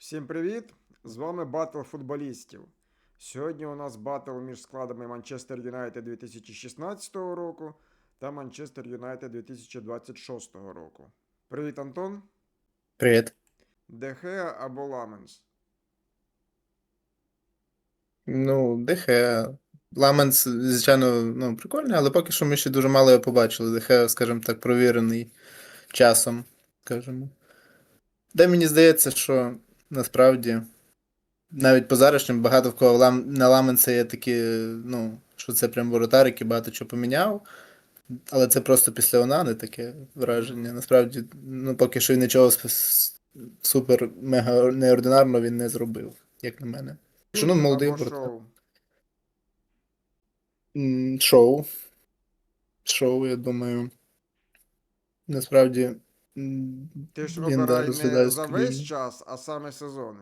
Всім привіт! З вами Батл футболістів. Сьогодні у нас батл між складами Манчестер Юнайтед 2016 року та Манчестер Юнайтед 2026 року. Привіт, Антон. Привіт. Дехеа або Ламенс. Ну, Дехе. Ламенс, звичайно, ну, прикольний, але поки що ми ще дуже мало його побачили. Дехе, скажімо так, провірений часом, скажімо. Де мені здається, що насправді навіть по зарашнім багато в кого лам... на Ламенса є такі, ну, що це прям воротар, який багато чого поміняв. Але це просто після Онани таке враження. Насправді, ну, поки що й нічого с- с- супер мега неординарного він не зробив, як на мене. Що ну молодий воротар. Шоу. Шоу, я думаю. Насправді. Ти ж він, обирай розглядає не за весь скрізь. час, а саме сезони.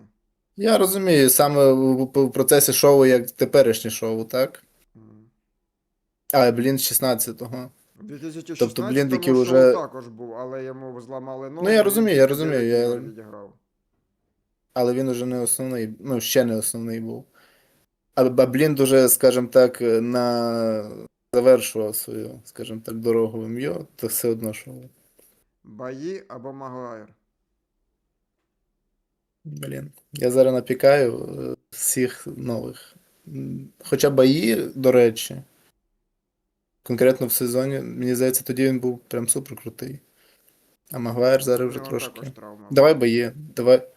Я розумію, саме в, в- процесі шоу, як теперішнє шоу, так? М. А, блін, 16-го. У 2016 Тобто, шоу уже- також був, але йому зламали ногу. Ну, я розумію, я розумію, я- відіграв. Але він уже не основний, ну, ще не основний був. А, а блін дуже, скажімо так, на завершував свою, скажімо так, дорогу в МЮ, то все одно шоу. Баї або Магуайр. Блін, я зараз напікаю е, всіх нових. Хоча баї, до речі, конкретно в сезоні, мені здається, тоді він був прям супер крутий. А Магуайр зараз вже У трошки. Давай баї, давай.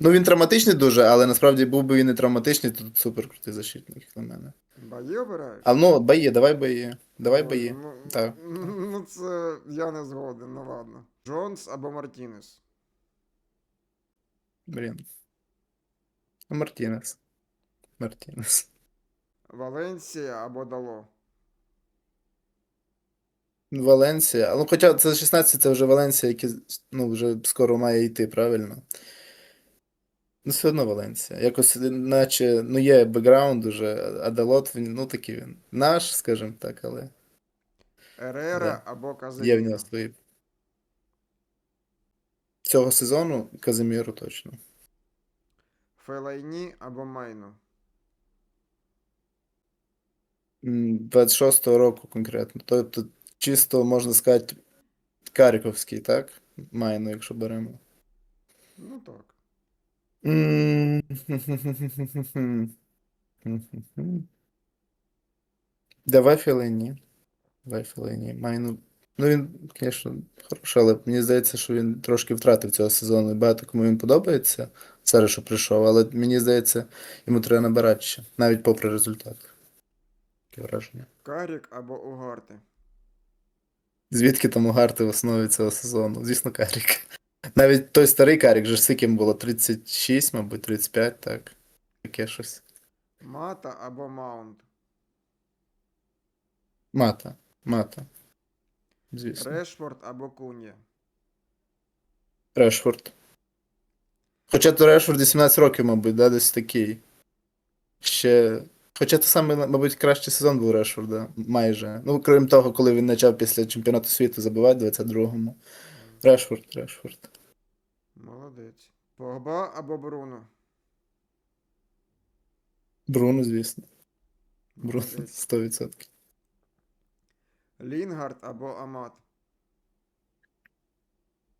Ну він травматичний дуже, але насправді був би він не травматичний, то тут супер крутий защитник, на мене. Баї обираєш? А ну, баї, давай баї. Давай Ой, баї. Ну, Так. ну це я не згоден, ну ладно. Джонс або Мартінес. Блін. Ну, Мартінес. Мартінес. Валенсія або Дало. Валенсія. Ну, хоча це 16, це вже Валенсія, який ну, вже скоро має йти, правильно? Ну, все одно Валенсія. Якось, наче, ну, є бекграунд уже, а Далот, він, ну, такий він. Наш, скажімо так, але Ерера Да. або є в Казиміро. нього свої. Цього сезону Казиміру точно. Фелайні або Майно. 26-го року конкретно. Тобто, чисто, можна сказати, Каріковський, так? Майно, якщо беремо. Ну так. Давай Фелені. Давай Фелені. Майну. Ну він, звісно, хороший, але мені здається, що він трошки втратив цього сезону. Багато кому він подобається. Зараз, що прийшов, але мені здається, йому треба набирати ще, навіть попри результат. Таке враження. Карік або Угарти. Звідки там угарти в основі цього сезону? Звісно, Карік. Навіть той старий Карік, же йому було 36, мабуть, 35, так. Таке щось. Мата або Маунт. Мата. Мата. Звісно. Решфорд або Кун'я. Решфорд. Хоча то Решфорд 18 років, мабуть, да, десь такий. Ще. Хоча це саме, мабуть, кращий сезон був Решфорда. Майже. Ну, крім того, коли він почав після чемпіонату світу забивати 22-му. Решфорд, Решфорд. Молодець. Погба або Бруно. Бруно, звісно. Бруно 100%. Лінгард або Амат.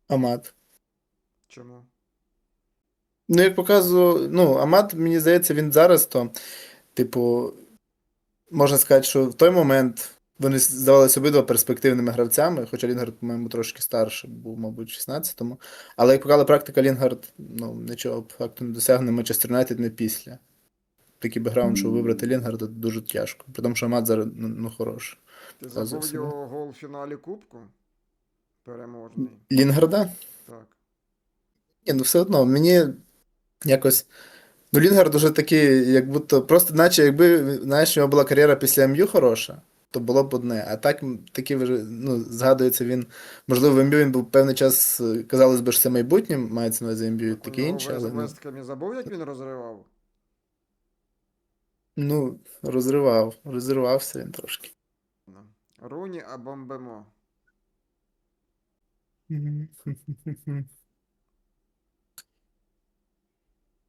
Амат. Чому? Ну, як показував, ну, Амат, мені здається, він зараз то, типу, можна сказати, що в той момент вони здавалися обидва перспективними гравцями, хоча Лінгард, по-моєму, трошки старший був, мабуть, в 16-му. Але як показала практика, Лінгард, ну, нічого факту не досягне Манчестер Юнайтед не після. Такий бекграунд, що вибрати Лінгарда дуже тяжко. При тому, що Амат зараз ну, ну хороший. Ти забув його гол в фіналі Кубку? Переможний. Лінгарда? Так. Ні, ну все одно, мені якось. Ну, Лінгард уже такий, як будто просто, наче якби, знаєш, у нього була кар'єра після МЮ хороша, то було б одне. А так м, такий вже, ну, згадується він, можливо, в МЮ він був певний час, е, казалось би, що це майбутнє, мається на увазі і таке інше, але ну, Вестхемі забув, як він розривав? ну, розривав, розривався він трошки. Руні або Мбемо.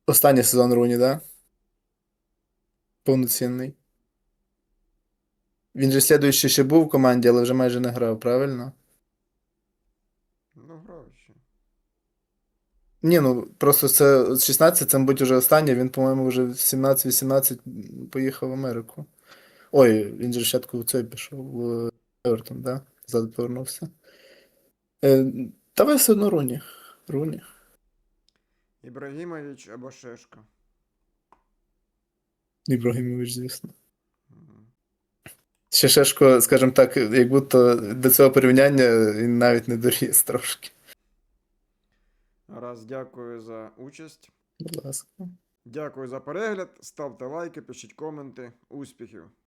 Останній сезон Руні, да? Повноцінний. Він же слідуючий ще був в команді, але вже майже не грав, правильно? Ну, грав ще. Ні, ну просто це 16, це, мабуть, вже останнє. Він, по-моєму, вже в 17-18 поїхав в Америку. Ой, він же спочатку в цей пішов в Евертон, да? Ззаду повернувся. Е, давай все одно Руні. Руні. Ібрагімович або Шешко. Ібрагімович, звісно. Ще Шешко, скажімо так, як будто до цього порівняння він навіть не доріс трошки. Раз, дякую за участь. Будь ласка. Дякую за перегляд. Ставте лайки, пишіть коменти. Успіхів!